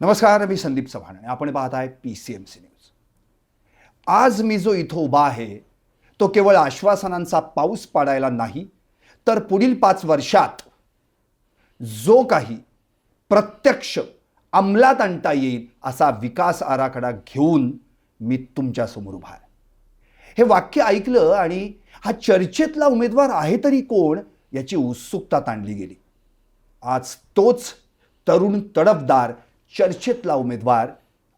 नमस्कार मी संदीप चव्हाण आणि आपण पाहत आहे P C M C news आज मी जो इथं उभा आहे तो केवळ आश्वासनांचा पाऊस पाडायला नाही तर पुढील पाच वर्षात जो काही प्रत्यक्ष अंमलात आणता येईल असा विकास आराखडा घेऊन मी तुमच्यासमोर उभा आहे. हे वाक्य ऐकलं आणि हा चर्चेतला उमेदवार आहे तरी कोण याची उत्सुकता ताणली गेली. आज तोच तरुण तडफदार चर्चेतला उमेदवार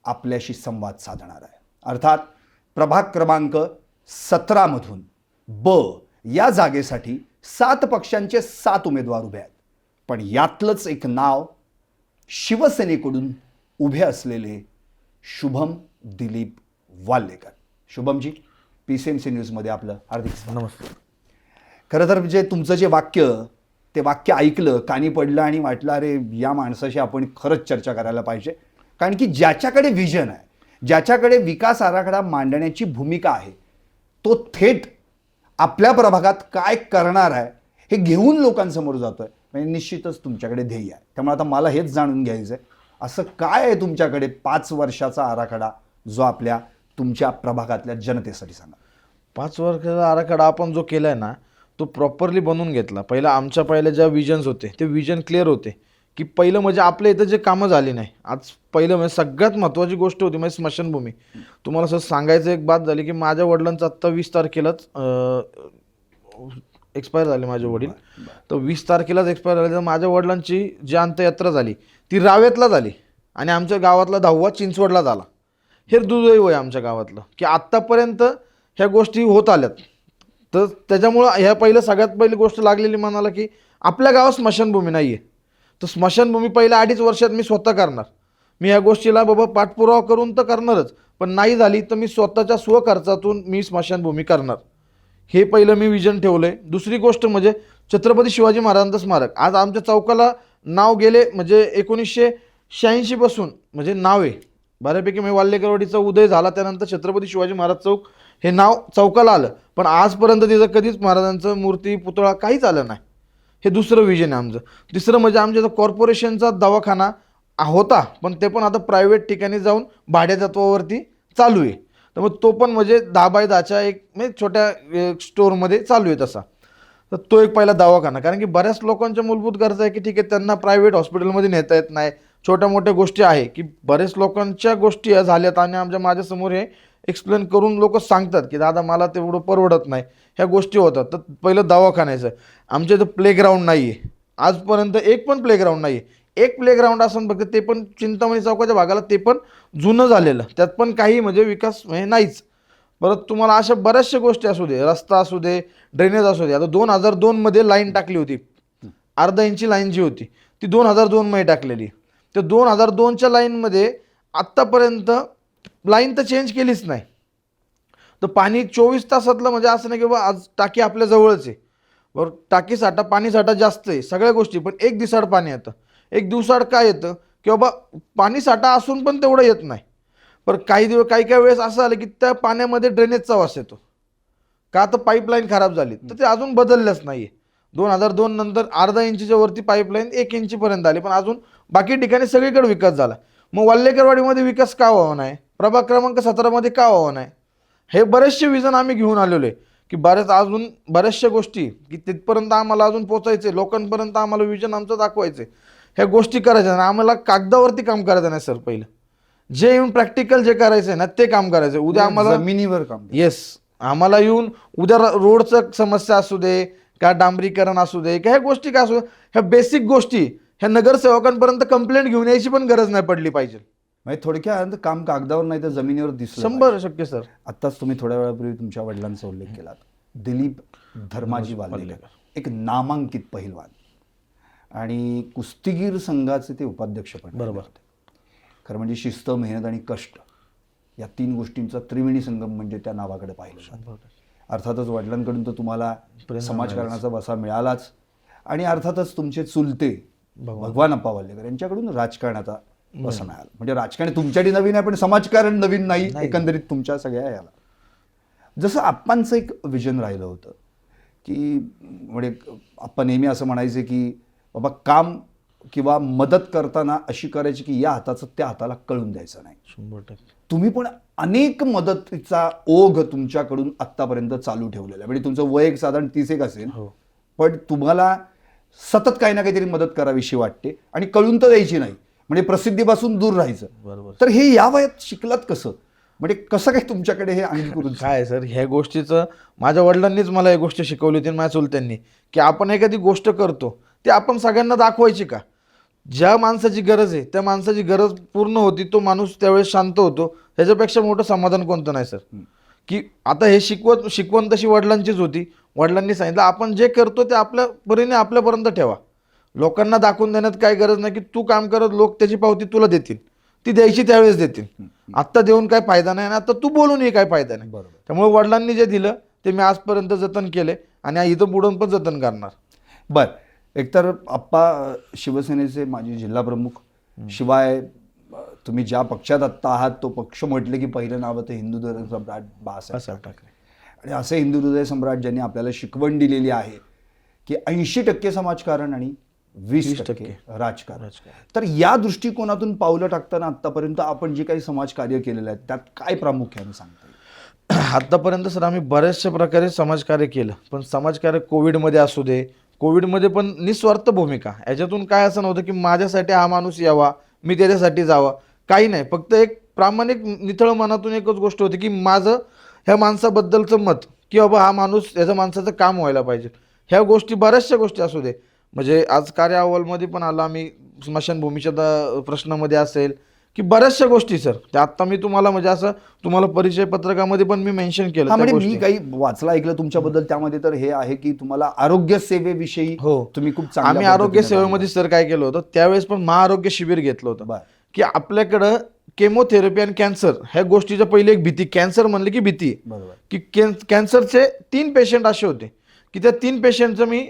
आपल्याशी संवाद साधणार आहे. अर्थात प्रभाग क्रमांक सतरामधून ब या जागेसाठी सात पक्षांचे सात उमेदवार उभे आहेत. पण यातलंच एक नाव शिवसेनेकडून उभे असलेले Shubham Dilip Wallekar Shubham ji P C M C न्यूजमध्ये आपलं हार्दिक. नमस्कार. खरं तर म्हणजे तुमचं जे वाक्य ते वाक्य ऐकलं कानी पडलं आणि वाटलं अरे या माणसाशी आपण खरंच चर्चा करायला पाहिजे. कारण की ज्याच्याकडे विजन आहे ज्याच्याकडे विकास आराखडा मांडण्याची भूमिका आहे तो थेट आपल्या प्रभागात काय करणार आहे हे घेऊन लोकांसमोर जातोय. म्हणजे निश्चितच तुमच्याकडे ध्येय आहे. त्यामुळे आता मला हेच जाणून घ्यायचं आहे असं काय आहे तुमच्याकडे पाच वर्षाचा आराखडा जो आपल्या तुमच्या प्रभागातल्या जनतेसाठी सांगा? पाच वर्षाचा आराखडा आपण जो केला आहे ना तो प्रॉपरली बनवून घेतला. पहिला आमच्या पहिल्या ज्या विजन्स होते ते विजन क्लिअर होते. की पहिलं म्हणजे आपल्या इथं जे कामं झाली नाही. आज पहिलं म्हणजे सगळ्यात महत्त्वाची गोष्ट होती म्हणजे स्मशानभूमी. तुम्हाला असं सांगायचं एक बात झाली की माझ्या वडिलांचं आत्ता वीस तारखेलाच एक्सपायर झाले माझे वडील. तर वीस तारखेलाच एक्सपायर झाले. तर माझ्या वडिलांची जी अंत्ययात्रा झाली ती रावेतला झाली. आणि आमच्या गावातला दहावा चिंचवडला झाला. हे दुर्दैव आहे आमच्या गावातलं. की आत्तापर्यंत ह्या गोष्टी होत आल्यात. तर त्याच्यामुळं ह्या पहिलं सगळ्यात पहिली गोष्ट लागलेली म्हणाला की आपल्या गावात स्मशानभूमी नाही आहे तर स्मशानभूमी पहिल्या अडीच वर्षात मी स्वतः करणार. मी ह्या गोष्टीला बाबा पाठपुरावा करून तर करणारच पण नाही झाली तर मी स्वतःच्या स्वखर्चातून मी स्मशानभूमी करणार. हे पहिलं मी विजन ठेवलं आहे दुसरी गोष्ट म्हणजे छत्रपती शिवाजी महाराजांचं स्मारक. आज आमच्या चौकाला नाव गेले म्हणजे एकोणीसशे शहाऐंशीपासून म्हणजे नाव आहे. बऱ्यापैकी मी वाल्लेकरवाडीचा उदय झाला त्यानंतर छत्रपती शिवाजी महाराज चौक हे नाव चौकाला आलं. पण आजपर्यंत तिथं कधीच महाराजांचं मूर्ती पुतळा काहीच आलं नाही. हे दुसरं विजन आहे आमचं. तिसरं म्हणजे आमच्या कॉर्पोरेशनचा दवाखाना होता पण ते पण आता प्रायव्हेट ठिकाणी जाऊन भाड्यातत्वावरती चालू आहे. तर मग तो पण म्हणजे दहा बाय दहाच्या एक म्हणजे छोट्या अ, स्टोअरमध्ये चालू आहे तसा. तर तो एक पहिला दवाखाना. कारण की बऱ्याच लोकांच्या मूलभूत गरजा आहे की ठीक आहे त्यांना प्रायव्हेट हॉस्पिटलमध्ये नेता येत नाही. छोट्या मोठ्या गोष्टी आहे की बरेच लोकांच्या गोष्टी या झाल्यात आणि आमच्या माझ्यासमोर हे एक्सप्लेन करून लोक सांगतात की दादा मला तेवढं परवडत नाही. ह्या गोष्टी होतात. तर पहिलं दवाखान्याचं आमच्या इथं प्लेग्राऊंड नाही आहे आजपर्यंत एक पण प्लेग्राऊंड नाही आहे एक प्लेग्राऊंड असून फक्त ते पण चिंतामणी चौकाच्या भागाला ते पण जुनं झालेलं. त्यात पण काही म्हणजे विकास म्हणजे नाहीच. परत तुम्हाला अशा बऱ्याचशा गोष्टी असू दे. रस्ता असू दे ड्रेनेज असू दे. आता दोन हजार दोनमध्ये लाईन टाकली होती. अर्धा इंची लाईन जी होती ती दोन हजार दोनमध्ये टाकलेली. तर दोन हजार दोनच्या लाईनमध्ये आत्तापर्यंत लाईन तर चेंज केलीच नाही. तर पाणी चोवीस तासातलं म्हणजे असं नाही की बाबा आज टाकी आपल्या जवळच आहे. बरं टाकी साठा पाणी साठा जास्त आहे सगळ्या गोष्टी पण एक दिवसाड पाणी येतं. एक दिवसाड काय येतं? की बाबा पाणी साठा असून पण तेवढं येत नाही. पण काही दिवस काही काही वेळेस असं आलं की त्या पाण्यामध्ये ड्रेनेजचा वास येतो. का तर पाईपलाईन खराब झाली. तर ते अजून बदलल्याच नाही आहे दोन हजार दोन नंतर अर्धा इंचीच्या वरती पाईपलाईन एक इंचीपर्यंत आली. पण अजून बाकी ठिकाणी सगळीकडे विकास झाला. मग वाल्लेकरवाडीमध्ये विकास का व्हावा नाही प्रभाग क्रमांक सतरामध्ये का व्हावा नाही? हे बरेचसे विजन आम्ही घेऊन आलेलो आहे की बऱ्याच अजून बऱ्याचशा गोष्टी की तिथपर्यंत आम्हाला अजून पोचायचे लोकांपर्यंत आम्हाला विजन आमचं दाखवायचे ह्या गोष्टी करायच्या आणि आम्हाला कागदावरती काम करायचं नाही सर पहिलं. जे येऊन प्रॅक्टिकल जे करायचं ना ते काम करायचं उद्या आम्हाला जमिनीवर काम येस आम्हाला येऊन उद्या रोडचं समस्या असू दे का डांबरीकरण असू दे का ह्या गोष्टी काय असू ह्या बेसिक गोष्टी ह्या नगरसेवकांपर्यंत कंप्लेंट घेऊन यायची पण गरज नाही पडली पाहिजे. म्हणजे थोडक्यात काम कागदावर नाही तर जमिनीवर दिसलं शंभर शक्य सर. आत्ताच तुम्ही थोड्या वेळापूर्वी तुमच्या वडिलांचा उल्लेख केलात दिलीप धर्माजी वाल्लेकर एक नामांकित पहिलवान. आणि कुस्तीगीर संघाचे ते उपाध्यक्ष पण बरोबर. खरं म्हणजे शिस्त मेहनत आणि कष्ट या तीन गोष्टींचा त्रिवेणी संगम म्हणजे त्या नावाकडे पाहिलं जातं. अर्थातच वडिलांकडून तर तुम्हाला समाजकारणाचा बसा मिळालाच. आणि अर्थातच तुमचे चुलते भगवान. अप्पा वाल्लेकर यांच्याकडून राजकारणाचा बसा मिळाला म्हणजे राजकारण तुमच्यासाठी नवीन आहे पण समाजकारण नवीन नाही एकंदरीत तुमच्या सगळ्या याला. जसं आप्पांचं एक विजन राहिलं होतं की म्हणजे आप्पा नेहमी असं म्हणायचे की बाबा काम किंवा मदत करताना अशी करायची की या हाताचं त्या हाताला कळून द्यायचं नाही. शंभर टक्के. तुम्ही पण अनेक मदतीचा ओघ तुमच्याकडून आत्तापर्यंत चालू ठेवलेला आहे. म्हणजे तुमचं वय एक साधारण तीस एक असेल हो. पण तुम्हाला सतत काही ना काहीतरी मदत करावीशी वाटते आणि कळून तर द्यायची नाही. म्हणजे प्रसिद्धीपासून दूर राहायचं. बरोबर. तर हे या वयात शिकलात कसं? म्हणजे कसं काय तुमच्याकडे हे अंगीकृत काय आहे सर ह्या गोष्टीचं माझ्या वडिलांनीच मला ही गोष्ट शिकवली होती माझ्या चुलत्यांनी की आपण एखादी गोष्ट करतो ती आपण सगळ्यांना दाखवायची का? ज्या माणसाची गरज आहे त्या माणसाची गरज पूर्ण होती तो माणूस त्यावेळेस शांत होतो. ह्याच्यापेक्षा मोठं समाधान कोणतं नाही सर? की आता हे शिकवत शिकवण तशी वडिलांचीच होती. वडिलांनी सांगितलं आपण जे करतो ते आपल्या परीने आपल्यापर्यंत ठेवा. लोकांना दाखवून देण्यात काय गरज नाही की तू काम करत लोक त्याची पावती तुला देतील. ती द्यायची त्यावेळेस देतील. आत्ता देऊन काय फायदा नाही आणि आता तू बोलूनही काय फायदा नाही. बरोबर. त्यामुळे वडिलांनी जे दिलं ते मी आजपर्यंत जतन केले आणि इथं पुढून पण जतन करणार. बर. एकतर आप्पा शिवसेनेचे माजी जिल्हा प्रमुख शिवाय तुम्ही ज्या पक्षात आत्ता आहात तो पक्ष म्हटले की पहिलं नाव होतं हिंदू हृदय सम्राट बाळासाहेब ठाकरे. आणि असे हिंदू हृदय सम्राट ज्यांनी आपल्याला शिकवण दिलेली आहे की ऐंशी टक्के समाजकारण आणि वीस 20% टक्के. राजकारण. तर या दृष्टिकोनातून पावलं टाकताना आतापर्यंत आपण जे काही समाजकार्य केलेलं आहे त्यात काय प्रामुख्याने सांगता येईल? आतापर्यंत सर आम्ही बऱ्याचशा प्रकारे समाजकार्य केलं पण समाजकार्य कोविडमध्ये असू दे कोविडमध्ये पण निस्वार्थ भूमिका. याच्यातून काय असं नव्हतं की माझ्यासाठी हा माणूस यावा मी त्याच्यासाठी जावा. काही नाही फक्त एक प्रामाणिक निथळ मनातून एकच गोष्ट होती की माझं ह्या माणसाबद्दलचं मत की बाबा हा माणूस याचं माणसाचं काम व्हायला पाहिजे. ह्या गोष्टी बऱ्याचशा गोष्टी असू दे. म्हणजे आज कार्य अहवालमध्ये पण आला आम्ही. स्मशानभूमीच्या दा- प्रश्नामध्ये असेल की बऱ्याचशा गोष्टी सर. त्या आत्ता मी तुम्हाला म्हणजे असं तुम्हाला परिचय पत्रकामध्ये पण मी मेन्शन केलं म्हणजे. मी काही वाचलं ऐकलं तुमच्याबद्दल त्यामध्ये तर हे आहे की तुम्हाला आरोग्य सेवेविषयी हो. तुम्ही खूप आम्ही आरोग्य सेवेमध्ये सर काय केलं होतं त्यावेळेस पण महाआरोग्य शिबिर घेतलं होतं. की आपल्याकडं केमोथेरपी आणि कॅन्सर ह्या गोष्टीच्या पहिली एक भीती. कॅन्सर म्हणले की भीती. की कॅन कॅन्सरचे तीन पेशंट असे होते. की त्या तीन पेशंटचं मी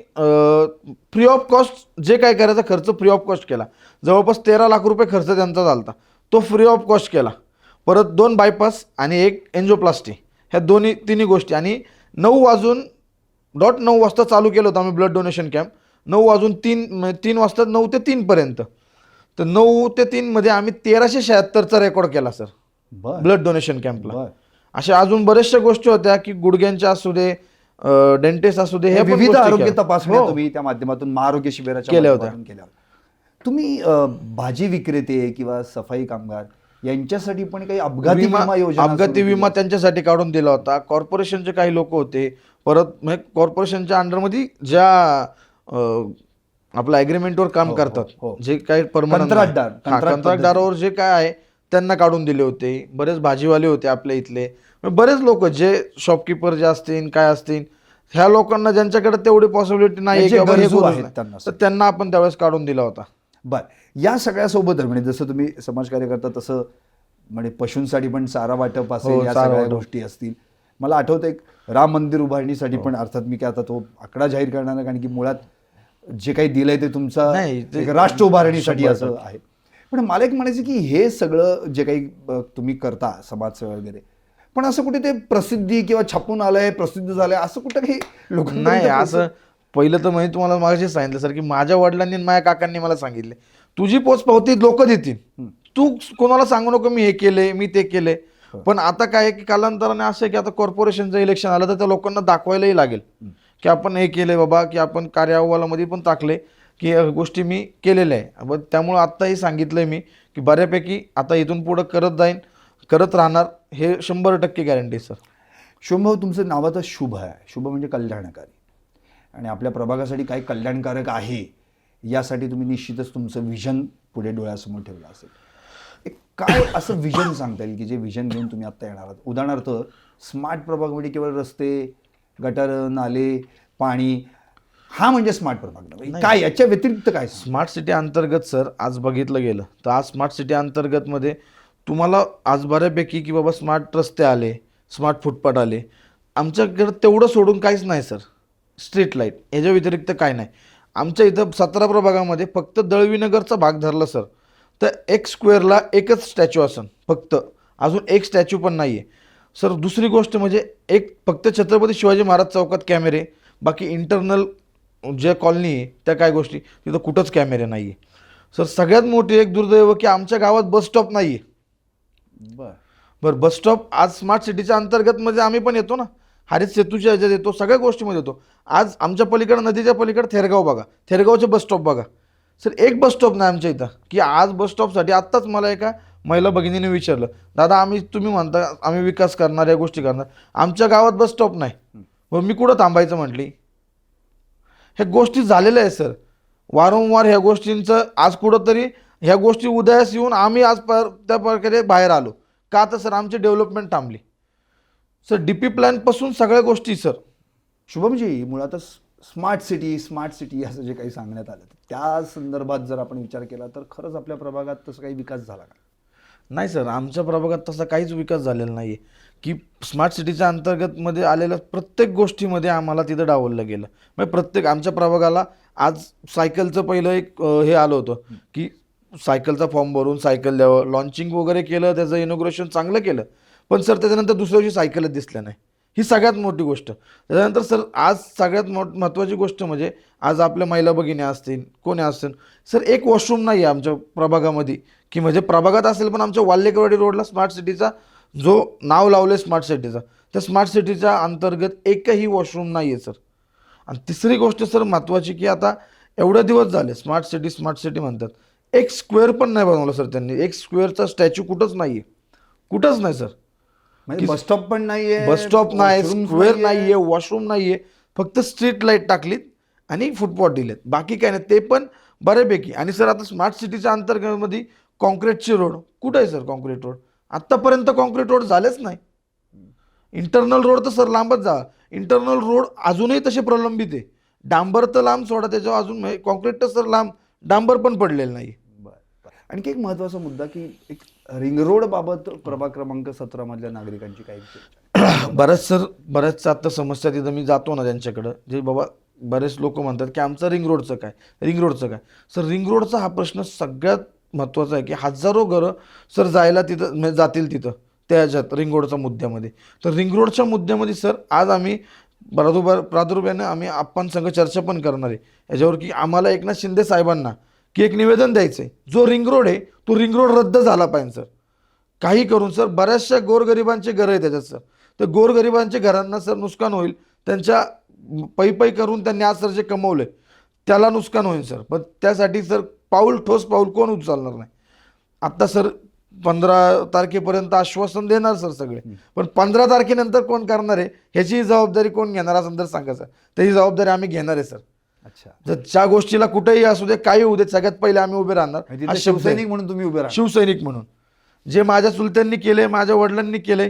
फ्री ऑफ कॉस्ट जे काय करायचा खर्च फ्री ऑफ कॉस्ट केला. जवळपास तेरा लाख रुपये खर्च त्यांचा झाला तो फ्री ऑफ कॉस्ट केला. परत दोन बायपास आणि एक एन्जोप्लास्टी ह्या दोन्ही तिन्ही गोष्टी. आणि नऊ वाजून डॉट नऊ वाजता चालू केलं होतं आम्ही ब्लड डोनेशन कॅम्प नऊ वाजून तीन तीन वाजता नऊ ते तीनपर्यंत तर नऊ ते तीनमध्ये आम्ही तेराशे शहात्तरचा रेकॉर्ड केला सर ब्लड डोनेशन कॅम्पला अशा अजून बऱ्याचशा गोष्टी होत्या की गुडघ्यांच्या असू दे डेंटिस्ट असू दे हे विविध आरोग्य. तपासण्या हो. तुम्ही त्या माध्यमातून महाआरोग्य शिबिराच्या केल्या होत्या तुम्ही भाजी विक्रेते किंवा सफाई कामगार यांच्यासाठी पण काही अपघाती विमा योजना अपघाती? विमा त्यांच्यासाठी काढून दिला होता कॉर्पोरेशनचे काही लोक होते परत म्हणजे कॉर्पोरेशनच्या अंडरमध्ये ज्या आपल्या अग्रीमेंटवर काम हो, हो, करतात. जे काही कंत्राटदार, कंत्राटदारावर जे काय आहे त्यांना काढून दिले होते बरेच भाजीवाले होते आपल्या इथले बरेच लोक जे शॉपकीपर जे असतील काय असतील ह्या लोकांना ज्यांच्याकडे तेवढी पॉसिबिलिटी नाही हे. तर त्यांना आपण त्यावेळेस काढून दिला होता. बर. या सगळ्यासोबत म्हणजे जसं तुम्ही समाजकार्य करता तसं म्हणजे पशूंसाठी पण चारा वाटप असेल हो, या सगळ्या. गोष्टी असतील. मला आठवतं एक राम मंदिर उभारणीसाठी पण अर्थात मी काय आता तो आकडा जाहीर करणार नाही कारण की मुळात जे काही दिलंय ते तुमचा राष्ट्र उभारणीसाठी असं आहे. पण मला एक म्हणायचं की हे सगळं जे काही तुम्ही करता समाजसेवा वगैरे पण असं कुठे ते प्रसिद्धी किंवा छापून आलंय प्रसिद्ध झालंय असं कुठं काही लोकांपर्यंत नाही असं पहिलं तर म्हणजे तुम्हाला मागाशी सांगितलं सर की माझ्या वडिलांनी आणि माझ्या काकांनी मला सांगितले तुझी पोच पावती लोक देतील. तू कोणाला सांगू नको मी हे केले मी ते केले. पण आता काय की कालांतराने असं की आता कॉर्पोरेशनचं इलेक्शन आलं तर त्या लोकांना दाखवायलाही लागेल. की आपण हे केले बाबा की आपण कार्य अहवालामध्ये पण टाकले की गोष्टी मी केलेल्या आहे. त्यामुळं आत्ताही सांगितलंय मी की बऱ्यापैकी आता इथून पुढं करत जाईन करत राहणार. हे शंभर टक्के गॅरंटी सर शुभ तुमचं नावाचं शुभ आहे. शुभ म्हणजे कल्याणकारी. आणि आपल्या प्रभागासाठी काय कल्याणकारक आहे यासाठी तुम्ही निश्चितच तुमचं विजन पुढे डोळ्यासमोर ठेवलं असेल. एक काय असं विजन सांगता येईल की जे विजन घेऊन तुम्ही आत्ता येणार आहात? उदाहरणार्थ स्मार्ट प्रभाग म्हणजे केवळ रस्ते गटर नाले पाणी हा म्हणजे स्मार्ट प्रभाग. काय याच्या व्यतिरिक्त काय स्मार्ट सिटी अंतर्गत सर आज बघितलं गेलं तर आज स्मार्ट सिटी अंतर्गतमध्ये तुम्हाला आज बऱ्यापैकी की बाबा स्मार्ट रस्ते आले स्मार्ट फुटपाथ आले. आमच्याकडं तेवढं सोडून काहीच नाही सर स्ट्रीट लाइट याच्या व्यतिरिक्त काय नाही. आमच्या इथं सतरा प्रभागामध्ये फक्त दळवीनगरचा भाग धरला सर तर एक स्क्वेअरला एकच स्टॅच्यू असन फक्त. अजून एक स्टॅच्यू पण नाही आहे सर दुसरी गोष्ट म्हणजे एक फक्त छत्रपती शिवाजी महाराज चौकात कॅमेरे बाकी इंटरनल ज्या कॉलनी आहे त्या काय गोष्टी? तिथं कुठंच कॅमेरे नाही आहे सर सगळ्यात मोठी एक दुर्दैव की आमच्या गावात बस स्टॉप नाही आहे बर. बरं बस स्टॉप आज स्मार्ट सिटीच्या अंतर्गतमध्ये आम्ही पण येतो ना? हरित सेतूच्या ह्याच्यात येतो सगळ्या गोष्टीमध्ये येतो. आज आमच्या पलीकडे नदीच्या पलीकडे थेरगाव बघा. थेरगावचे बस स्टॉप बघा. सर एक बस स्टॉप नाही आमच्या इथं. की आज बस स्टॉपसाठी आत्ताच मला एका महिला भगिनीने विचारलं दादा आम्ही तुम्ही म्हणता आम्ही विकास करणार या गोष्टी करणार. आमच्या गावात बस स्टॉप नाही. मग मी कुठं थांबायचं म्हटली? ह्या गोष्टी झालेल्या आहे सर. वारंवार ह्या गोष्टींचं आज कुठंतरी ह्या गोष्टी उदयास येऊन आम्ही आज पर त्या प्रकारे बाहेर आलो. का तर सर आमची डेव्हलपमेंट थांबली. सर डी पी प्लॅनपासून सगळ्या गोष्टी सर. शुभमजी मुळातच स्मार्ट सिटी स्मार्ट सिटी असं जे काही सांगण्यात आलं त्या संदर्भात जर आपण विचार केला तर खरंच आपल्या प्रभागात तसं काही विकास झाला का? नाही सर. आमच्या प्रभागात तसा काहीच विकास झालेला नाही आहे की स्मार्ट सिटीच्या अंतर्गतमध्ये आलेल्या प्रत्येक गोष्टीमध्ये आम्हाला तिथं डावललं गेलं. म्हणजे प्रत्येक आमच्या प्रभागाला आज सायकलचं पहिलं एक हे आलं होतं की सायकलचा फॉर्म भरून सायकल द्यावं. लॉन्चिंग वगैरे केलं त्याचं इनोग्रेशन चांगलं केलं. पण सर त्याच्यानंतर दुसऱ्या दिवशी सायकलच दिसल्या नाही. ही सगळ्यात मोठी गोष्ट. त्याच्यानंतर सर आज सगळ्यात मोठ महत्त्वाची गोष्ट म्हणजे आज आपल्या महिला भगिनी असतील कोणी असतील सर एक वॉशरूम नाही आहे आमच्या प्रभागामध्ये. की म्हणजे प्रभागात असेल पण आमच्या वाल्लेकरवाडी रोडला स्मार्ट सिटीचा जो नाव लावलं आहे स्मार्ट सिटीचा त्या स्मार्ट सिटीच्या अंतर्गत एकही वॉशरूम नाही आहे सर. आणि तिसरी गोष्ट सर महत्त्वाची की आता एवढे दिवस झाले स्मार्ट सिटी स्मार्ट सिटी म्हणतात. एक स्क्वेअर पण नाही बनवलं सर त्यांनी. एक स्क्वेअरचा स्टॅच्यू कुठंच नाही आहे कुठंच नाही सर. म्हणजे बस स्टॉप पण नाहीये बस स्टॉप नाही स्क्वेअर नाहीये. नाहीये वॉशरूम नाहीये. फक्त स्ट्रीट लाइट टाकलीत आणि फुटपॉथ दिलेत. बाकी काय नाही ते पण बऱ्यापैकी. आणि सर आता स्मार्ट सिटीच्या अंतर्गतमध्ये कॉन्क्रीटचे रोड. कुठं आहे सर कॉन्क्रीट रोड? आत्तापर्यंत कॉन्क्रीट रोड झालेच नाही. इंटरनल रोड तर सर लांबच जा. इंटरनल रोड अजूनही तसे प्रलंबित आहे. डांबर तर लांब सोडा त्याच्यावर अजून कॉन्क्रीट तर सर लांब. डांबर पण पडलेलं नाही. आणखी एक महत्त्वाचा मुद्दा की एक रिंग बाबत प्रभाग क्रमांक सतरा मधल्या नागरिकांची काही बऱ्याच सर बऱ्याच आता समस्या तिथं मी जातो ना त्यांच्याकडं. जे बाबा बरेच लोक म्हणतात की आमचं रिंग रोडचं काय? रिंग रोडचं काय? सर रिंग रोडचा हा प्रश्न सगळ्यात महत्त्वाचा आहे की हजारो घरं सर जायला तिथं म्हणजे जातील तिथं त्या ह्याच्यात रिंग रोडच्या मुद्द्यामध्ये. तर रिंग रोडच्या मुद्द्यामध्ये सर आज आम्ही प्रादुर्भा प्रादुर्भावाने आम्ही आपण संघ चर्चा पण करणार आहे. याच्यावर की आम्हाला एकनाथ शिंदे साहेबांना की एक निवेदन द्यायचं आहे जो रिंग रोड आहे तो रिंग रोड रद्द झाला पाहिजे सर काही करून सर बऱ्याचशा गोरगरिबांचे घरं आहे त्याच्यात सर तर गोरगरिबांच्या घरांना सर नुकसान होईल. त्यांच्या पै पै करून त्यांनी आज सर जे कमवले त्याला नुकसान होईल सर पण त्यासाठी सर पाऊल ठोस पाऊल कोण उचलणार नाही. आत्ता सर पंधरा तारखेपर्यंत आश्वासन देणार सर सगळे. पण पंधरा तारखेनंतर कोण करणार आहे ह्याची जबाबदारी कोण घेणार असं तर सांगा सर त्याची जबाबदारी आम्ही घेणार आहे सर अच्छा. जर ज्या गोष्टीला कुठेही असू दे काही होऊ दे सगळ्यात पहिले आम्ही उभे राहणार. म्हणजे हा तिथे शब्द आहे. शिवसैनिक म्हणून तुम्ही उभे राहा शिवसैनिक म्हणून. जे माझ्या चुलत्यांनी केले माझ्या वडिलांनी केले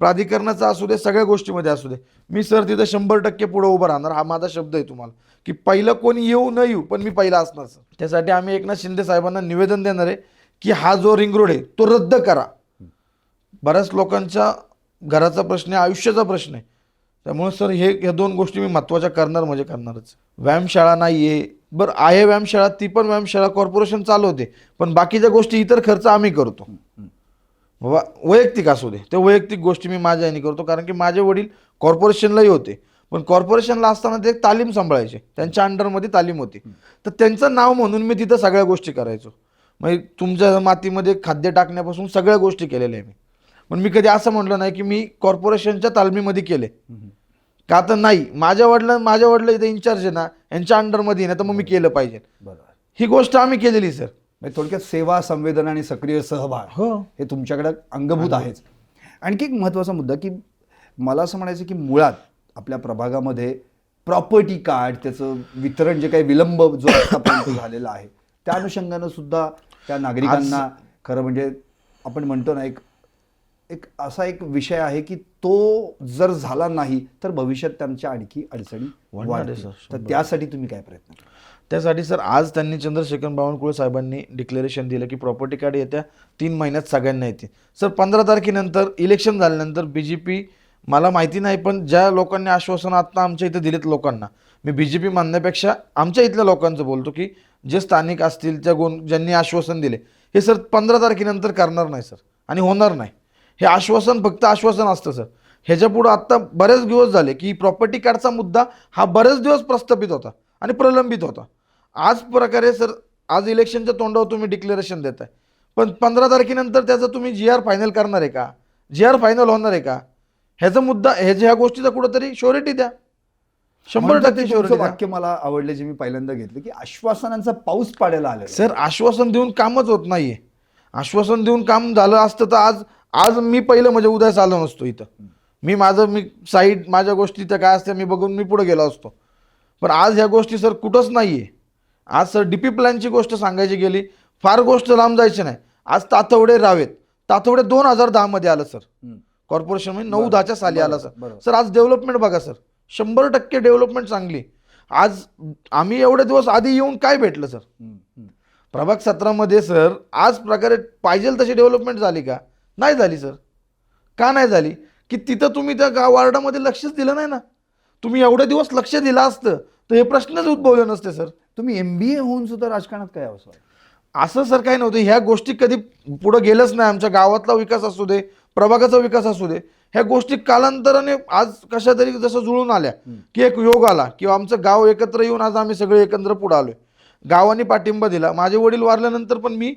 प्राधिकरणाचा असू दे सगळ्या गोष्टीमध्ये असू दे मी सर तिथं शंभर टक्के पुढे उभं राहणार. हा माझा शब्द आहे तुम्हाला. की पहिलं कोणी येऊ न येऊ पण मी पहिला असणार सर. त्यासाठी आम्ही एकनाथ शिंदे साहेबांना निवेदन देणार आहे की हा जो रिंग रोड आहे तो रद्द करा. बऱ्याच लोकांच्या घराचा प्रश्न आहे आयुष्याचा प्रश्न आहे. त्यामुळे सर हे ह्या दोन गोष्टी मी महत्त्वाच्या करणार म्हणजे करणारच. व्यायामशाळा नाही आहे बरं आहे व्यायामशाळा ती पण व्यायामशाळा कॉर्पोरेशन चालवते पण बाकीच्या गोष्टी इतर खर्च आम्ही करतो. बाबा वैयक्तिक असू दे. ते वैयक्तिक गोष्टी मी माझ्या ह्यानी करतो कारण की माझे वडील कॉर्पोरेशनलाही होते. पण कॉर्पोरेशनला असताना ते एक तालीम सांभाळायचे. त्यांच्या अंडरमध्ये तालीम होती. तर त्यांचं नाव म्हणून मी तिथं सगळ्या गोष्टी करायचो. म्हणजे तुमच्या मातीमध्ये खाद्य टाकण्यापासून सगळ्या गोष्टी केलेल्या आहे मी. पण मी कधी असं म्हटलं नाही की मी कॉर्पोरेशनच्या तालमीमध्ये केले. का तर नाही माझ्या वडिलां माझ्या वडिला इथे इन्चार्ज आहे ना यांच्या अंडरमध्ये ना तर मग मी केलं पाहिजे. बरोबर. ही गोष्ट आम्ही केलेली सर. म्हणजे थोडक्यात सेवा संवेदना आणि सक्रिय सहभाग हो. हे तुमच्याकडे अंगभूत आहेच. आणखी एक महत्त्वाचा मुद्दा की मला असं म्हणायचं की मुळात आपल्या प्रभागामध्ये प्रॉपर्टी कार्ड त्याचं वितरण जे काही विलंब जो आतापर्यंत झालेला आहे त्या अनुषंगानं सुद्धा त्या नागरिकांना खरं म्हणजे आपण म्हणतो ना एक एक असा एक विषय आहे की तो जर झाला नाही तर भविष्यात त्यांच्या आणखी अडचणी वाढतील. तर त्यासाठी तुम्ही काय प्रयत्न त्यासाठी सर आज त्यांनी चंद्रशेखर बावनकुळे साहेबांनी डिक्लेरेशन दिलं की प्रॉपर्टी कार्ड येत्या तीन महिन्यात सगळ्यांना येते सर पंधरा तारखेनंतर इलेक्शन झाल्यानंतर बी जे पी मला माहिती नाही पण ज्या लोकांनी आश्वासन आत्ता आमच्या इथं दिलेत लोकांना मी बी जे पी मानण्यापेक्षा आमच्या इथल्या लोकांचं बोलतो की जे स्थानिक असतील त्या गोन ज्यांनी आश्वासन दिले हे सर पंधरा तारखेनंतर करणार नाही सर. आणि होणार नाही. हे आश्वासन फक्त आश्वासन असतं सर. ह्याच्या पुढं आत्ता बरेच दिवस झाले की प्रॉपर्टी कार्डचा मुद्दा हा बरेच दिवस प्रस्थापित होता आणि प्रलंबित होता. आज प्रकारे सर आज इलेक्शनच्या तोंडावर तुम्ही डिक्लेरेशन देताय. पण पंधरा तारखेनंतर त्याचं तुम्ही जी आर फायनल करणार आहे का? जी आर फायनल होणार आहे का? ह्याचा मुद्दा ह्याच्या ह्या गोष्टीचा कुठंतरी श्योरिटी द्या. शंभर टक्के श्योरिटी वाक्य मला आवडले जे मी पहिल्यांदा घेतलं की आश्वासनांचा पाऊस पाडायला आहे. सर आश्वासन देऊन कामच होत नाहीये. आश्वासन देऊन काम झालं असतं तर आज आज मी पहिलं म्हणजे उद्याच आलो नसतो इथं. मी माझं मी साईड माझ्या गोष्टी त्या काय असत्या मी बघून मी पुढे गेलो असतो. पण आज ह्या गोष्टी सर कुठंच नाहीये. आज सर डीपी प्लॅनची गोष्ट सांगायची गेली फार गोष्ट लांब जायची नाही. आज तातवडे रावेत. तातवडे दोन हजार दहामध्ये आलं सर. कॉर्पोरेशनमध्ये नऊ दहाच्या साली आला सर. सर आज डेव्हलपमेंट बघा सर. शंभर टक्के डेव्हलपमेंट चांगली. आज आम्ही एवढे दिवस आधी येऊन काय भेटलं सर. प्रभाग सतरामध्ये सर आज प्रकारे पाहिजे तशी डेव्हलपमेंट झाली का? नाही झाली सर. का नाही झाली? की तिथं तुम्ही त्या गाव वार्डामध्ये लक्षच दिलं नाही ना? तुम्ही एवढे दिवस लक्ष दिलं असतं तर हे प्रश्नच उद्भवले नसते सर. तुम्ही एमबीए होऊन सुद्धा राजकारणात काय असं असं सर काही नव्हतं. ह्या गोष्टी कधी पुढं गेलंच नाही. आमच्या गावातला विकास असू दे प्रभागाचा विकास असू दे ह्या गोष्टी कालांतराने आज कशा तरी जसं जुळून आल्या की एक योग आला किंवा आमचं गाव एकत्र येऊन आज आम्ही सगळे एकत्र पुढे आलोय. गावाने पाठिंबा दिला. माझे वडील वारल्यानंतर पण मी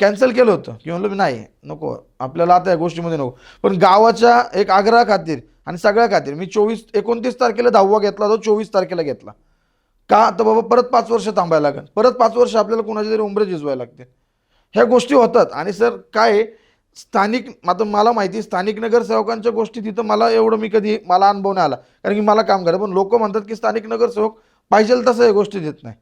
कॅन्सल केलं होतं. की म्हणलं नाही नको आपल्याला आता या गोष्टीमध्ये नको. पण गावाच्या एक आग्रहा खातीर आणि सगळ्या खातीर मी चोवीस एकोणतीस तारखेला दहावा घेतला तो चोवीस तारखेला घेतला. का? तर बाबा परत पाच वर्ष थांबायला लागेल. परत पाच वर्ष आपल्याला कुणाची तरी उमरे झिजवायला लागते ह्या गोष्टी होतात. आणि सर काय? स्थानिक आता मला माहिती आहे, स्थानिक नगरसेवकांच्या गोष्टी तिथं मला एवढं मी कधी मला अनुभव नाही आला. कारण की मला काम करायचं. पण लोक म्हणतात की स्थानिक नगरसेवक पाहिजे तसं या गोष्टी देत नाही.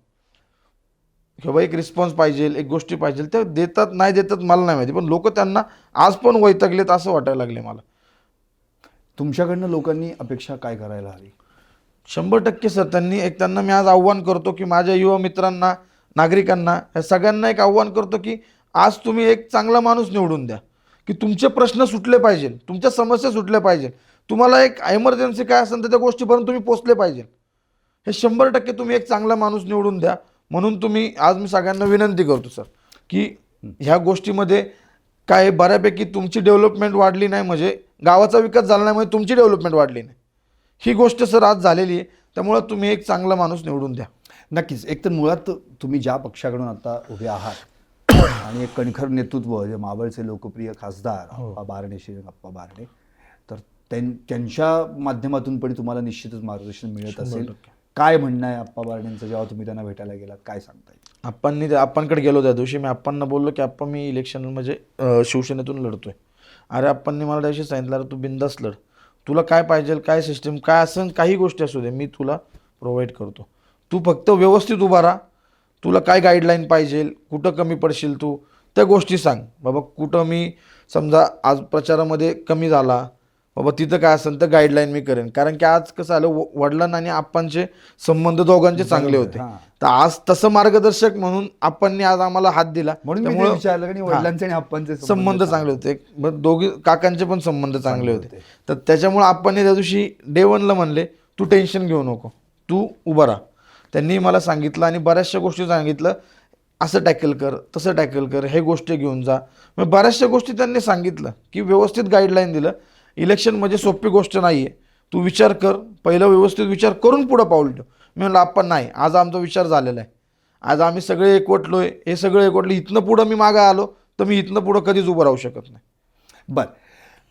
किंवा एक रिस्पॉन्स पाहिजे एक गोष्टी पाहिजे त्या देतात नाही देतात मला नाही माहिती. पण लोक त्यांना आज पण वैतगलेत असं वाटायला लागले मला. तुमच्याकडनं लोकांनी अपेक्षा काय करायला हवी? शंभर टक्के सर त्यांनी एक त्यांना मी आज आव्हान करतो की माझ्या युवा मित्रांना नागरिकांना या सगळ्यांना एक आव्हान करतो की आज तुम्ही एक चांगला माणूस निवडून द्या. की तुमचे प्रश्न सुटले पाहिजे तुमच्या समस्या सुटल्या पाहिजे. तुम्हाला एक एमर्जन्सी काय असेल तर त्या गोष्टीपर्यंत तुम्ही पोचले पाहिजे. हे शंभर टक्के तुम्ही एक चांगला माणूस निवडून द्या. म्हणून तुम्ही आज मी सगळ्यांना विनंती करतो सर की ह्या गोष्टीमध्ये काय बऱ्यापैकी तुमची डेव्हलपमेंट वाढली नाही म्हणजे गावाचा विकास झाला नाही म्हणजे तुमची डेव्हलपमेंट वाढली नाही. ही गोष्ट सर आज झालेली आहे. त्यामुळं तुम्ही एक चांगला माणूस निवडून द्या. नक्कीच. एक तर मुळात तुम्ही ज्या पक्षाकडून आता उभे आहात आणि एक कणखर नेतृत्व जे मावळचे लोकप्रिय खासदार अप्पा बारणे श्रीरंग अप्पा बारणे तर त्यां- त्यांच्या माध्यमातून पण तुम्हाला निश्चितच मार्गदर्शन मिळत असेल. काय म्हणणं आहे आप्पा बारणेंचं जेव्हा तुम्ही त्यांना भेटायला गेलात? काय सांगता येईल आप्पांनी त्या आप्पांकडे गेलो त्या दिवशी. मी आप्पांना बोललो की आप्पा मी इलेक्शन म्हणजे अं, शिवसेनेतून लढतोय. अरे आप्पांनी मला त्याशी सांगितलं अरे तू बिंदास लढ. तुला काय पाहिजे काय सिस्टीम काय असं काही गोष्टी असू दे. मी तुला प्रोव्हाइड करतो. तू फक्त व्यवस्थित उभा राहा. तुला काय गाईडलाईन पाहिजे कुठं कमी पडशील तू त्या गोष्टी सांग. बाबा कुठं मी समजा आज प्रचारामध्ये कमी झाला बाबा तिथं काय असेल तर गाईडलाईन मी करेन. कारण की आज कसं आलं व- वडिलांना आणि आप्पांचे संबंध दोघांचे चांगले होते. हां. तर आज तसं मार्गदर्शक म्हणून आप्पांनी आज आम्हाला हात दिला. म्हणून मी ते त्यामुळं- विचारलं कारण हां. वडिलांचे आणि अप्पांचे संबंध चांगले होते. दोघी काकांचे पण संबंध चांगले होते. होते. तर त्याच्यामुळे आपण त्या दिवशी डे वनला म्हणले तू टेन्शन घेऊ नको. तू उभा राहा. त्यांनी मला सांगितलं आणि बऱ्याचशा गोष्टी सांगितलं. असं टॅकल कर तसं टॅकल कर हे गोष्टी घेऊन जा. मग बऱ्याचशा गोष्टी त्यांनी सांगितलं की व्यवस्थित गाईडलाईन दिलं. इलेक्शन म्हणजे सोपी गोष्ट नाही आहे तू विचार कर पहिलं व्यवस्थित विचार करून पुढं पाऊल ठेव. मी म्हणलं आपण नाही आज आमचा विचार झालेला आहे. आज आम्ही सगळे एकवटलोय हे सगळे एकवटले इथनं पुढं मी मागं आलो तर मी इथनं पुढं कधीच उभं राहू शकत नाही. बर.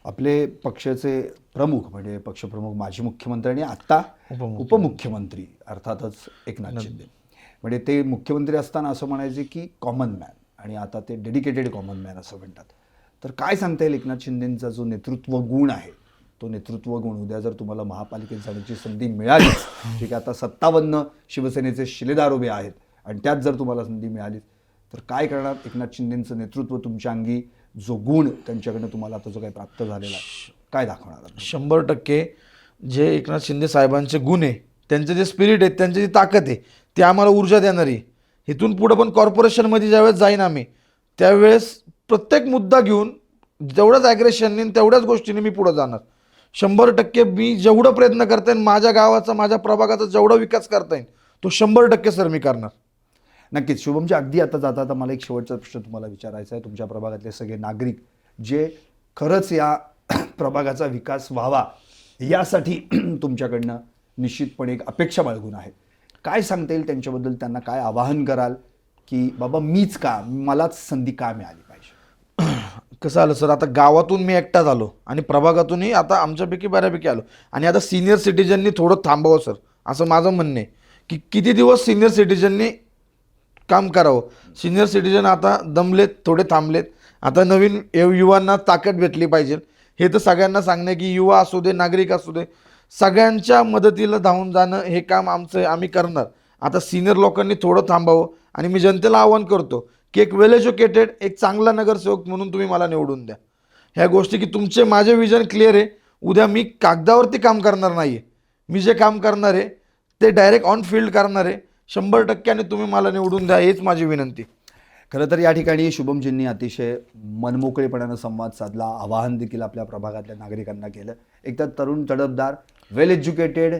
आपले पक्षाचे प्रमुख म्हणजे पक्षप्रमुख माजी मुख्यमंत्री आणि आता उपमुख्यमंत्री. उपमुख्यमंत्री अर्थातच एकनाथ शिंदे. म्हणजे ते मुख्यमंत्री असताना असं म्हणायचे की कॉमन मॅन आणि आता ते डेडिकेटेड कॉमन मॅन असं म्हणतात. तर काय सांगता येईल एकनाथ शिंदेंचा जो नेतृत्व गुण आहे? तो नेतृत्व गुण उद्या जर तुम्हाला महापालिकेत जाण्याची संधी मिळाली ठीक आहे आता सत्तावन्न शिवसेनेचे शिलेदार उभे आहेत आणि त्यात जर तुम्हाला संधी मिळाली तर काय करणार एकनाथ शिंदेंचं नेतृत्व तुमच्या अंगी? जो गुण त्यांच्याकडनं तुम्हाला आता जो काही प्राप्त झालेला काय दाखवणार शंभर टक्के जे एकनाथ शिंदे साहेबांचे गुण आहे त्यांचं जे स्पिरिट आहे त्यांची जी ताकद आहे ती आम्हाला ऊर्जा देणारी इथून पुढं पण कॉर्पोरेशनमध्ये ज्यावेळेस जाईन आम्ही त्यावेळेस प्रत्येक मुद्दा घेऊन जेवढंच ॲग्रेशनने तेवढ्याच गोष्टीने मी पुढं जाणार. शंभर टक्के मी जेवढं प्रयत्न करता येईल माझ्या गावाचा माझ्या प्रभागाचा जेवढा विकास करता येईल तो शंभर टक्के सर मी करणार. नक्कीच. शुभमजी अगदी आता जाता आता मला एक शेवटचा प्रश्न तुम्हाला विचारायचा आहे. तुमच्या प्रभागातले सगळे नागरिक जे खरंच या प्रभागाचा विकास व्हावा यासाठी तुमच्याकडनं निश्चितपणे एक अपेक्षा बाळगून आहे. काय सांगता येईल त्यांच्याबद्दल? त्यांना काय आवाहन कराल? की बाबा मीच का मलाच संधी का मिळाली? कसं आलं सर? आता गावातून मी एकटा झालो आणि प्रभागातूनही आता आमच्यापैकी बऱ्यापैकी आलो. आणि आता सिनियर सिटीजननी थोडं थांबावं सर. असं माझं म्हणणं आहे. की किती दिवस सिनियर सिटीजननी काम करावं? सिनियर सिटीजन आता दमलेत थोडे थांबलेत. आता नवीन युवांना ताकद भेटली पाहिजे. हे तर सगळ्यांना सांगणं की युवा असू दे नागरिक असू दे सगळ्यांच्या मदतीला धावून जाणं हे काम आमचं आम्ही करणार. आता सिनियर लोकांनी थोडं थांबावं आणि मी जनतेला आवाहन करतो की एक वेल एज्युकेटेड एक चांगला नगरसेवक म्हणून तुम्ही मला निवडून द्या. ह्या गोष्टी की तुमचे माझे विजन क्लिअर आहे. उद्या मी कागदावरती काम करणार नाही आहे मी जे काम करणार आहे ते डायरेक्ट ऑन फील्ड करणार आहे. शंभर टक्क्याने तुम्ही मला निवडून द्या हेच माझी विनंती. खरं तर या ठिकाणी शुभमजींनी अतिशय मनमोकळेपणानं संवाद साधला आवाहन देखील आपल्या प्रभागातल्या नागरिकांना केलं. एक तर तरुण तडफदार वेल एज्युकेटेड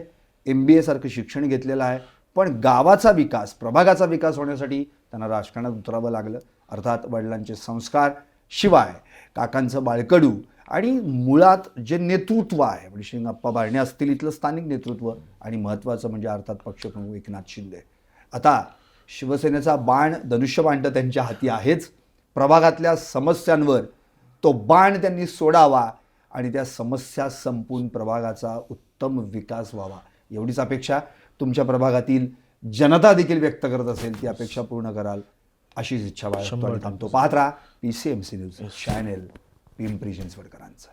एम बी एसारखं शिक्षण घेतलेलं आहे. पण गावाचा विकास प्रभागाचा विकास होण्यासाठी त्यांना राजकारणात उतरावं लागलं. अर्थात वडिलांचे संस्कार शिवाय काकांचं बाळकडू आणि मुळात जे नेतृत्व आहे म्हणजे शिंगाप्पा बारणे असतील इथलं स्थानिक नेतृत्व आणि महत्त्वाचं म्हणजे अर्थात पक्षप्रमुख एकनाथ शिंदे. आता शिवसेनेचा बाण धनुष्यबाण तर त्यांच्या हाती आहेच. प्रभागातल्या समस्यांवर तो बाण त्यांनी सोडावा आणि त्या समस्या संपून प्रभागाचा उत्तम विकास व्हावा. एवढीच अपेक्षा तुमच्या प्रभागातील जनता देखील व्यक्त करत असेल ती अपेक्षा पूर्ण कराल अशीच इच्छा बाळगतो आणि थांबतो. पाहत राहा P C M C news channel Pimpri चिंचवडकरांचं.